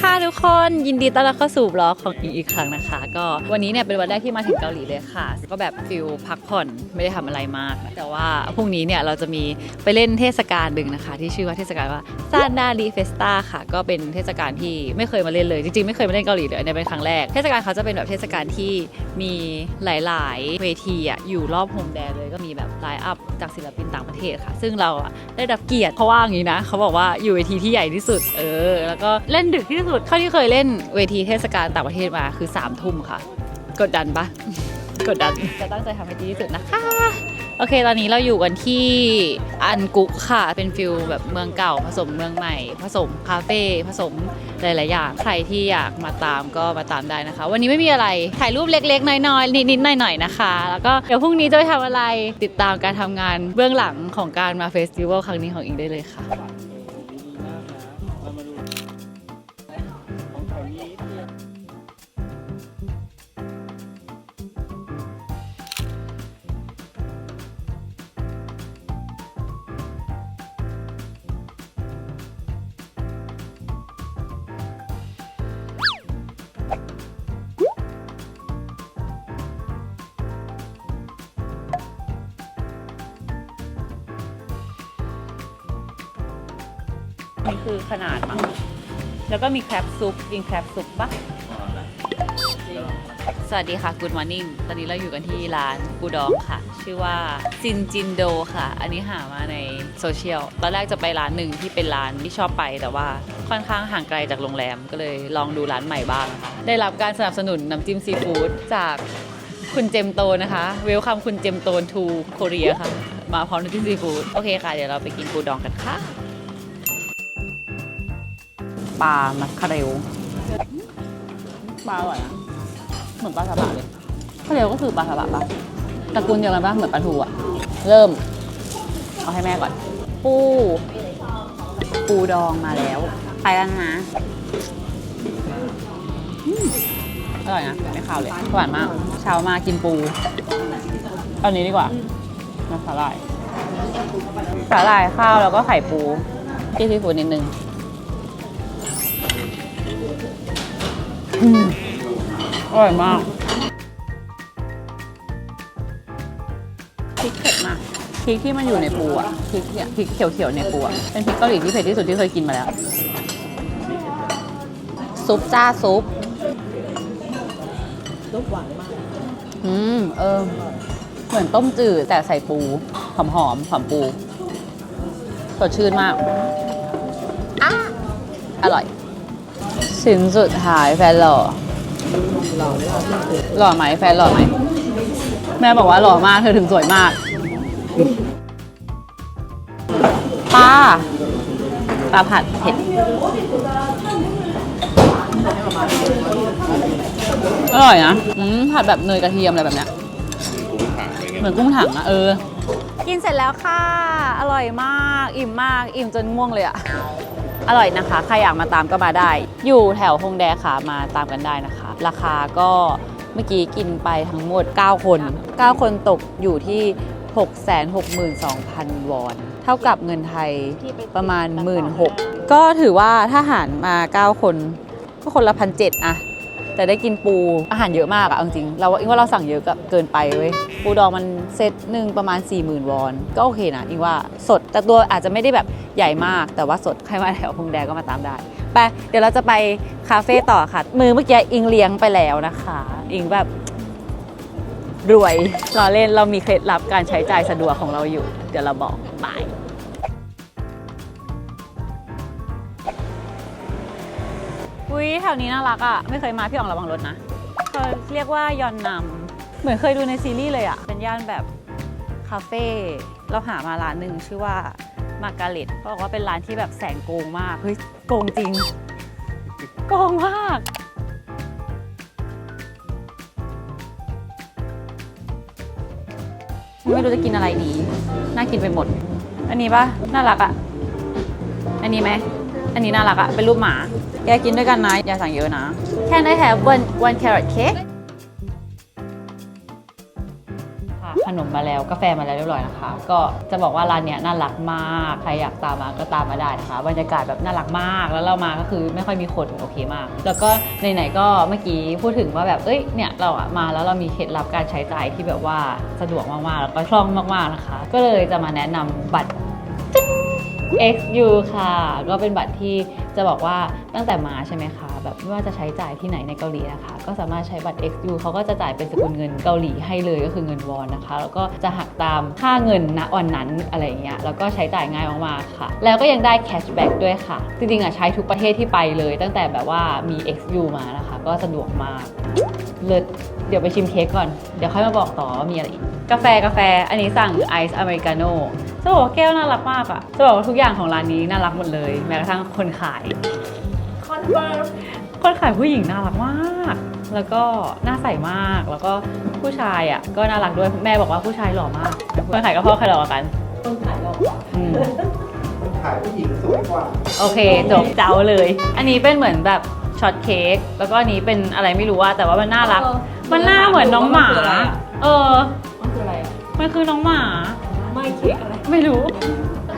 ค่ะทุกคนยินดีต้อนรับเข้าสู่บล็อกของอิงอีกครั้งนะคะ ก็วันนี้เนี่ยเป็นวันแรกที่มาถึงเกาหลีเลยค่ะ ก็แบบฟิลพักผ่อนไม่ได้ทำอะไรมาก แต่ว่าพรุ่งนี้เนี่ยเราจะมีไปเล่นเทศกาลหนึ่งนะคะ ที่ชื่อว่าเทศกาลว่าซานดาลีเฟสตาค่ะ ก็เป็นเทศกาลที่ไม่เคยมาเล่นเลย จริงๆไม่เคยมาเล่นเกาหลีเลยอันนี้เป็นครั้งแรก เทศกาลเขาจะเป็นแบบเทศกาลที่มีหลาย ๆ เวทีอะอยู่รอบโฮมแดนเลยก็มีแบบไลน์อัพจากศิลปินต่างประเทศค่ะ ซึ่งเราอะได้รับเกียรติเพราะว่าอย่างนี้นะเขาบอกว่าอยู่เวทีที่ใหญ่ที่สุดเออแล้วก็เล่นดึกที่สุดเท่าที่เคยเล่นเวทีเทศกาลต่างประเทศมาคือ3ามทุ่มค่ะ กดดันปะกดดันจะตั้งใจทำให้ดีที่สุดนะคะ โอเค ตอนนี้เราอยู่กันที่อันกุกค่ะ เป็นฟิลแบบเมืองเก่าผสมเมืองใหม่ ผสมคาเฟ่ผสมหลาย ๆ อย่าง ใครที่อยากมาตามก็มาตามได้นะคะ วันนี้ไม่มีอะไร ถ่ายรูปเล็ก ๆ น้อย ๆ นิด ๆ หน่อย ๆ นะคะ แล้วก็เดี๋ยวพรุ่งนี้จะไปทำอะไร ติดตามการทำงานเบื้องหลังของการมาเฟสติวัลครั้งนี้ของอิงได้เลยค่ะ คือขนาดมั้งแล้วก็มีแครบซุปกินแครบซุปปะสวัสดีค่ะ Good Morning ตอนนี้เราอยู่กันที่ร้านปูดองค่ะ ชื่อว่าจินจินโดค่ะ อันนี้หามาในโซเชียล ตอนแรกจะไปร้านหนึ่งที่เป็นร้านที่ชอบไปแต่ว่าค่อนข้างห่างไกลจากโรงแรมก็เลยลองดูร้านใหม่บ้างนะคะได้รับการสนับสนุนน้ำจิ้มซีฟู้ดจากคุณเจมโตนะคะ เวลคัมคุณเจมโตนทูโคเรียค่ะ มาพร้อมน้ำจิ้มซีฟู้ดโอเคค่ะ เดี๋ยวเราไปกินปูดองกันค่ะ ปลามัคคาเรลปลาอร่อยนะเหมือนปลาสบะเลยคาเรลก็คือปลาสบะปะตระกูลเดียวกันปะเหมือนปลาทูอะเริ่ม เอาให้แม่ก่อน ปู ปูดองมาแล้ว ไปแล้วนะอืมอร่อยนะไม่ขาวเลยหวานมาก เช้ามากินปูเอาอันนี้ดีกว่าน้ำสาหร่ายสาหร่ายข้าวแล้วก็ไข่ปูที่ซีฟู้ดนิดนึง อืมอร่อยมากพริกเผ็ดมากพริกที่มันอยู่ในปูอะพริกเนี่ยพริกเขียวๆในปูอะเป็นพริกเกาหลีที่เผ็ดที่สุดที่เคยกินมาแล้ว ซุปจ้าซุปซุปหวานมาก อืม เออ เหมือนต้มจืดแต่ใส่ปู หอมหอมๆหอมปู สดชื่นมากอะอร่อย ชิ้นสุดท้ายแฟนหล่อหล่อไหมแฟนหล่อไหมแม่บอกว่าหล่อมากเธอถึงสวยมากปลาปลาผัดเผ็ดอร่อยนะผัดแบบเนยกระเทียมอะไรแบบเนี้ยเหมือนกุ้งถังอะเออ กินเสร็จแล้วค่ะ อร่อยมาก อิ่มมาก อิ่มจนง่วงเลยอะอร่อยนะคะ ใครอยากมาตามก็มาได้ อยู่แถวฮงแดค่ะมาตามกันได้นะคะ ราคาก็เมื่อกี้กินไปทั้งหมด 9 คน 9 คนตกอยู่ที่ 662,000 วอน เท่ากับเงินไทยประมาณ 1 6ื่นก็ถือว่าถ้าหารมา 9 คนก็คนละพันเจ็ดอะแต่ได้กินปูอาหารเยอะมากอะเอาจริงเราอิงว่าเราสั่งเยอะเกินไปเว้ยปูดองมันเซตหนึ่งประมาณ 40,000 วอน ก็โอเคนะอิงว่าสดแต่ตัวอาจจะไม่ได้แบบใหญ่มากแต่ว่าสดใครมาแถวพงแดงก็มาตามได้ ไปเดี๋ยวเราจะไปคาเฟ่ต่อค่ะ มือเมื่อกี้อิงเลี้ยงไปแล้วนะคะ อิงแบบรวยรอเล่นเรามีเคล็ดลับการใช้จ่ายสะดวกของเราอยู่ เดี๋ยวเราบอกบายอุ้ยแถวนี้น่ารักอะ ไม่เคยมาพี่อ๋องระวังรถนะเขาเรียกว่ายอนนำเหมือนเคยดูในซีรีส์เลยอะ เป็นย่านแบบคาเฟ่เราหามาร้านหนึ่งชื่อว่า มาการิตเขาบอกว่าเป็นร้านที่แบบแสงโกงมาก เฮ้ย โกงจริง โกงมากไม่รู้จะกินอะไรดี น่ากินไปหมด อันนี้ปะน่ารักอะอันนี้ไหม อันนี้น่ารักอะเป็นรูปหมา แกกินด้วยกันนะ อย่าสั่งเยอะนะ Can I have one one carrot cake มาแล้วกาแฟมาแล้วเรียบร้อยนะคะ ก็จะบอกว่าร้านเนี้ยน่ารักมากใครอยากตามมาก็ตามมาได้นะคะบรรยากาศแบบน่ารักมากแล้วเรามาก็คือไม่ค่อยมีคนโอเคมาก แล้วก็ไหนๆก็เมื่อกี้พูดถึงว่าแบบเอ้ยเนี่ยเราอะมาแล้วเรามีเคล็ดลับการใช้จ่ายที่แบบว่าสะดวกมากๆแล้วก็คล่องมากๆนะคะ ก็เลยจะมาแนะนำบัตร XU ค่ะ ก็เป็นบัตรที่จะบอกว่าตั้งแต่มาใช่ไหมคะ แบบไม่ว่าจะใช้จ่ายที่ไหนในเกาหลีนะคะ ก็สามารถใช้บัตร XU เขาก็จะจ่ายเป็นสกุลเงินเกาหลีให้เลยก็คือเงินวอนนะคะ แล้วก็จะหักตามค่าเงินณวันนั้นอะไรเงี้ยแล้วก็ใช้จ่ายง่ายมากๆค่ะ แล้วก็ยังได้แคชแบ็กด้วยค่ะ จริงๆอะใช้ทุกประเทศที่ไปเลย ตั้งแต่แบบว่ามี XU มานะคะ ก็สะดวกมากเลิศเดี๋ยวไปชิมเค้กก่อน เดี๋ยวค่อยมาบอกต่อว่ามีอะไรอีก กาแฟกาแฟ อันนี้สั่งไอซ์อเมริกาโน่จะบอกว่าแก้วน่ารักมากอะจะบอกว่าทุกอย่างของร้านนี้น่ารักหมดเลย แม้กระทั่งคนขาย คอนเฟิร์ม คนขายผู้หญิงน่ารักมาก แล้วก็หน้าใสมาก แล้วก็ผู้ชายอะก็น่ารักด้วย แม่บอกว่าผู้ชายหล่อมาก คนขายก็พ่อใครหล่อกว่ากัน คนขายเรากว่าอืม คนขายผู้หญิงสวยกว่า โอเคจบเจ้าเลย อันนี้เป็นเหมือนแบบช็อตเค้ก แล้วก็อันนี้เป็นอะไรไม่รู้ว่า แต่ว่ามันน่ารัก มันหน้าเหมือนน้องหมา เออ มันคืออะไรอะ มันคือน้องหมา ไม่เค้กอะไร ไม่รู้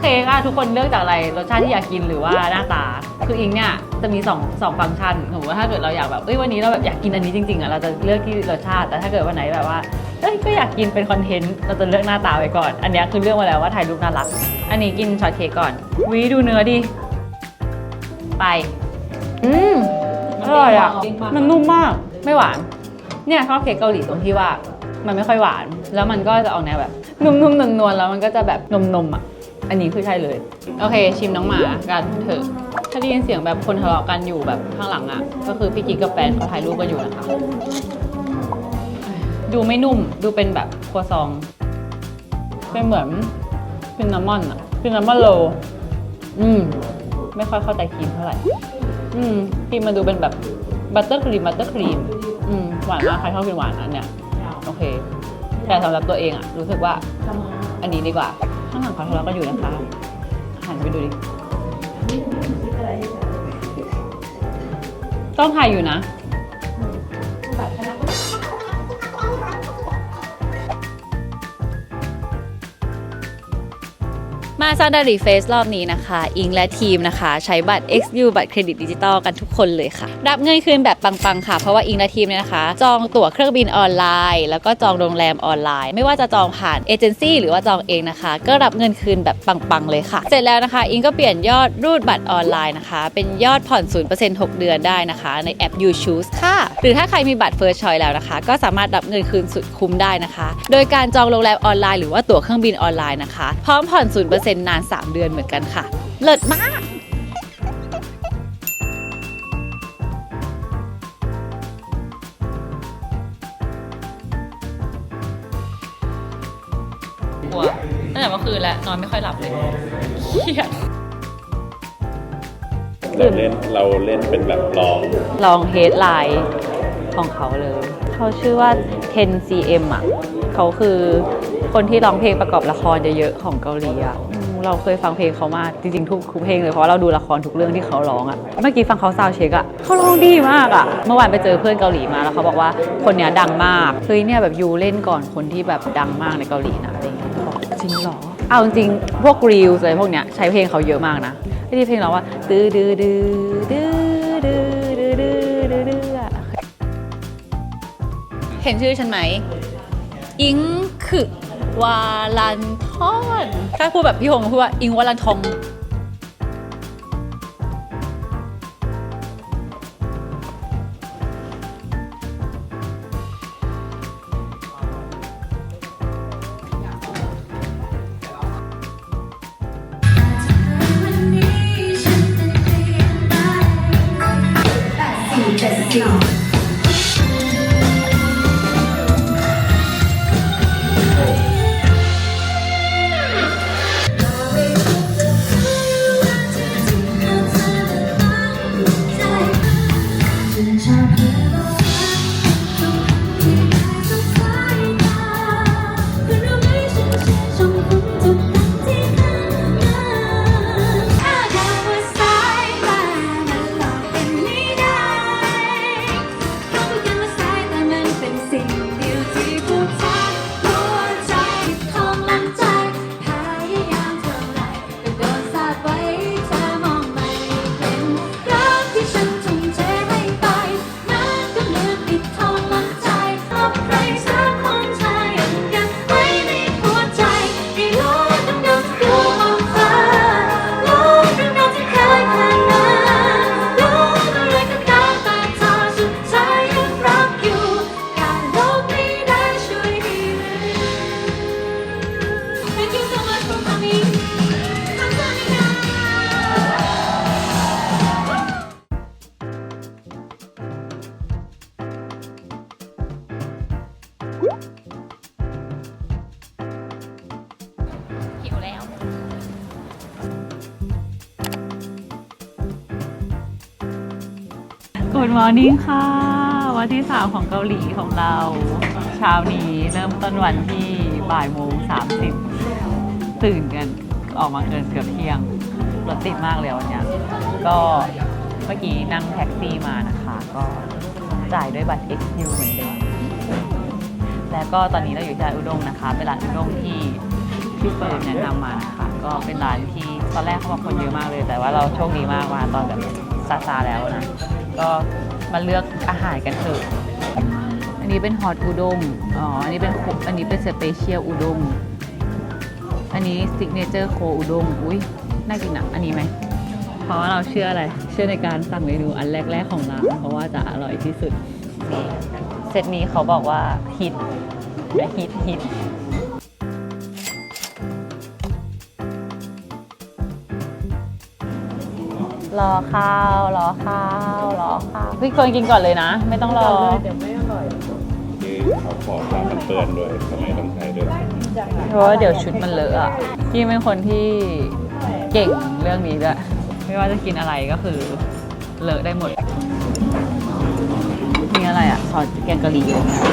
เค้กอะทุกคนเลือกจากอะไรรสชาติที่อยากกินหรือว่าหน้าตา คืออิงเนี่ยจะมี2องสองฟังก์ชันสมมติว่าถ้าเกิดเราอยากแบบเอ้ยวันนี้เราแบบอยากกินอันนี้จริงๆอะเราจะเลือกที่รสชาติ แต่ถ้าเกิดวันไหนแบบว่าเอ้ยก็อยากกินเป็นคอนเทนต์เราจะเลือกหน้าตาไว้ก่อน อันเนี้ยคือเลือกมาแล้วว่าถ่ายรูปน่ารัก อันนี้กินช็อตเค้กก่อนวิดูเนื้อดิไปอืมอร่อยอะมันนุ่มมากไม่หวาน เนี่ยชอบเค้กเกาหลีตรงที่ว่ามันไม่ค่อยหวาน แล้วมันก็จะออกแนวแบบ นุ่มๆนวลๆแล้วมันก็จะแบบนมๆอะ อันนี้คือใช่เลย โอเค ชิมน้องหมากันเถอะ ถ้าได้ยินเสียงแบบคนทะเลาะกันอยู่แบบข้างหลังอะ ก็คือพี่กิ๊กกับแฟนเขาถ่ายรูปกันอยู่นะคะ ดูไม่นุ่ม ดูเป็นแบบครัวซอง เป็นเหมือนซินนามอนอะซินนามอนโล อืม ไม่ค่อยเข้าใจครีมเท่าไหร่ อืมครีมมันดูเป็นแบบบัตเตอร์ครีมบัตเตอร์ครีม อืม หวานมากใครชอบกินหวานอันเนี้ย โอเค แต่สำหรับตัวเองอะรู้สึกว่าอันนี้ดีกว่าางหลังเขาทะเลาะกันอยู่นะคะหันไปดูดิต้องถ่ายอยู่นะ มาซาดารีเฟสรอบนี้นะคะ อิงและทีมนะคะ ใช้บัตร XU บัตรเครดิตดิจิตอลกันทุกคนเลยค่ะ รับเงินคืนแบบปังๆค่ะ เพราะว่าอิงและทีมเนี่ยนะคะ จองตั๋วเครื่องบินออนไลน์ แล้วก็จองโรงแรมออนไลน์ ไม่ว่าจะจองผ่านเอเจนซี่หรือว่าจองเองนะคะ ก็รับเงินคืนแบบปังๆเลยค่ะ เสร็จแล้วนะคะ อิงก็เปลี่ยนยอดรูดบัตรออนไลน์นะคะ เป็นยอดผ่อน 0% 6 เดือนได้นะคะ ในแอป You Choose ค่ะ หรือถ้าใครมีบัตร First Choice แล้วนะคะ ก็สามารถรับเงินคืนสุดคุ้มได้นะคะ โดยการจองโรงแรมออนไลน์หรือว่าตั๋วเครื่องบินออนไลน์นะคะ พร้อมผ่อน 0%นาน 3 เดือนเหมือนกันค่ะ เลิศมากกลัวตั้งแต่เมื่อคืนแล้วนอนไม่ค่อยหลับเลยเครียดเราเล่นเราเล่นเป็นแบบลองลองเฮดไลน์ของเขาเลย เขาชื่อว่า 10cm อะ เขาคือคนที่ร้องเพลงประกอบละครเยอะๆของเกาหลีอะอืม เราเคยฟังเพลงเขามากจริงๆทุกทุกเพลงเลยเพราะเราดูละครทุกเรื่องที่เขาร้องอะเมื่อกี้ฟังเขาซาวเช็คอะเขาร้องดีมากอะเมื่อวานไปเจอเพื่อนเกาหลีมาแล้วเขาบอกว่าคนเนี้ยดังมากเฮ้ยเนี่ยแบบยูเล่นก่อนคนที่แบบดังมากในเกาหลีนะอะไรอย่างเงี้ยบอกจริงเหรอเอาจริงพวกรีลอะไรพวกเนี้ยใช้เพลงเขาเยอะมากนะไอ้ที่เพลงเราว่าดื้อดื้อดื้อดื้อดื้อดื้อดื้อดื้อดื้ออะเห็นชื่อฉันไหมอิงคือ วาลันทอน ถ้าพูดแบบพี่หงพูดว่าอิงวาลันทองถ้า Good morning ค่ะ วันที่ 3 ของเกาหลีของเรา เช้านี้เริ่มต้นวันที่บ่ายโมง30ตื่นกันออกมาเกินเกือบเที่ยง รถติดมากเลยวันเนี้ยก็เมื่อกี้นั่งแท็กซี่มานะคะ ก็จ่ายด้วยบัตร XQ เหมือนเดิมแล้วก็ตอนนี้เราอยู่ที่ร้านอุด้งนะคะเป็นร้านอุด้งที่พี่เฟิร์นแนะนำมานะคะก็เป็นร้านที่ตอนแรกเขาบอกคนเยอะมากเลย แต่ว่าเราโชคดีมากมาตอนแบบซาซาแล้วนะ ก็มาเลือกอาหารกันเถอะอันนี้เป็นฮอตอุด้งอ๋ออันนี้เป็นโคอันนี้เป็นสเปเชียลอุด้งอันนี้ซิกเนเจอร์โคอุด้งอุ้ยน่ากินอะอันนี้ไหมเพราะว่าเราเชื่ออะไร เชื่อในการสั่งเมนูอันแรก ๆของร้านเพราะว่าจะอร่อยที่สุดนี่เซตนี้เขาบอกว่าฮิตและฮิตฮิต รอข้าวรอข้าวรอข้าวพี่เฟิร์นกินก่อนเลยนะ ไม่ต้องรอเดี๋ยวไม่อร่อยนี่เขาขอความมันเปื้อนด้วยทำไมต้องใช้ด้วยเพราะว่าเดี๋ยวชุดมันเลอะอะพี่เป็นคนที่เก่งเรื่องนี้ด้วยไม่ว่าจะกินอะไรก็คือเลอะได้หมดมีอะไรอะซอสแกงกะหรี่อะไรเงี้ย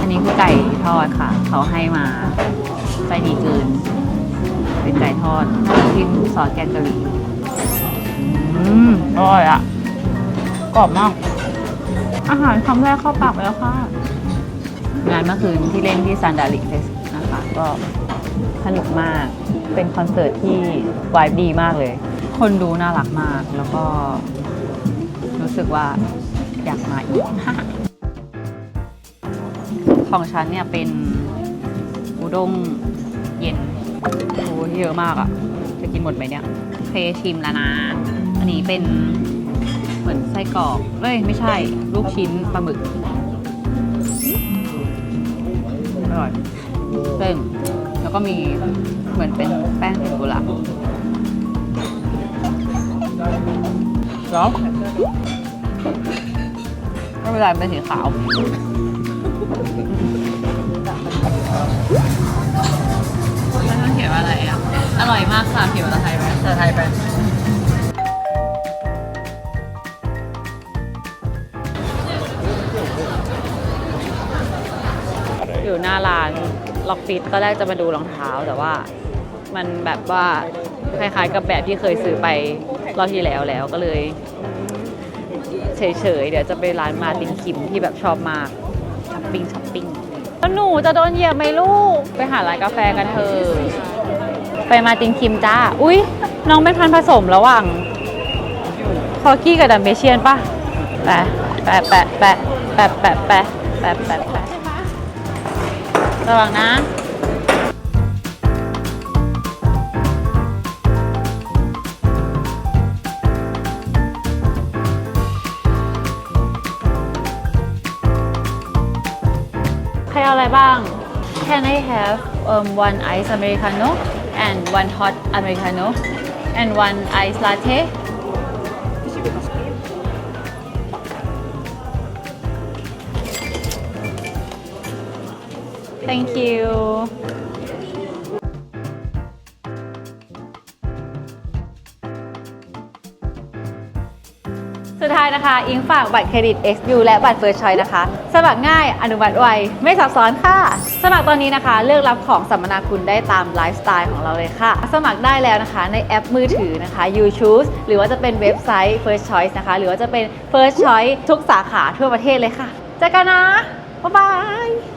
อันนี้คือไก่ทอดค่ะ เขาให้มาใจดีเกินเป็นไก่ทอดน้ำจิ้มซอสแกงกะหรี่อื มอร่อยอะ กรอบมาก อาหารคำแรกเข้าปากไปแล้วค่ะ งานเมื่อคืนที่เล่นที่ซันดาริเฟสนะคะ ก็สนุกมาก เป็นคอนเสิร์ตที่วายดีมากเลย คนดูน่ารักมาก แล้วก็รู้สึกว่าอยากมาอีก ของฉันเนี่ยเป็นอุด้งเย็นโอ้เยอะมากอะ่ะ จะกินหมดไหมเนี่ย เคชิมแล้วนะ อันนี้เป็นเหมือนไส้กรอกเอ้ยไม่ใช่ ลูกชิ้นปลาหมึกอร่อยเส้นแล้วก็มีเหมือนเป็นแป้งเทมปุระแล้วไม่เป็นไรเป็นสีขาวแล้วต้องเขียนว่าอะไรอะ อร่อยมากค่ะเขียนภาษาไทยไหมภาษาไทยไปอ น้าร้านล็อกฟิตตอนแรกจะมาดูรองเท้าแต่ว่ามันแบบว่าคล้ายๆกับแบบที่เคยซื้อไปรอบที่แล้วแล้วก็เลยเฉยๆ เดี๋ยวจะไปร้านมาตินคิมที่แบบชอบมากช้อปปิ้งช้อปปิ้งแล้วหนูจะโดนเหยียบไหมลูก ไปหาร้านกาแฟกันเถอะไปมาตินคิมจ้า อุ๊ยน้องเป็นพันผสมระหว่างคอกี้กับดัมเบเชียนปะแปะแปะแปะแปะแปะแปะแปะแปะแปะแปะ ระวังนะใครเอาอะไรบ้าง Can I have um, one ice americano and one hot americano and one ice latte Thank you สุดท้ายนะคะ อิงฝากบัตรเครดิต XU และบัตร First Choice นะคะ สมัครง่ายอนุมัติไว ไม่ซับซ้อนค่ะ สมัครตอนนี้นะคะ เลือกรับของสัมมนาคุณได้ตามไลฟ์สไตล์ของเราเลยค่ะ สมัครได้แล้วนะคะในแอปมือถือนะคะ You Choose หรือว่าจะเป็นเว็บไซต์ First Choice นะคะ หรือว่าจะเป็น First Choice ทุกสาขาทั่วประเทศเลยค่ะเจอกันนะ บ๊ายบาย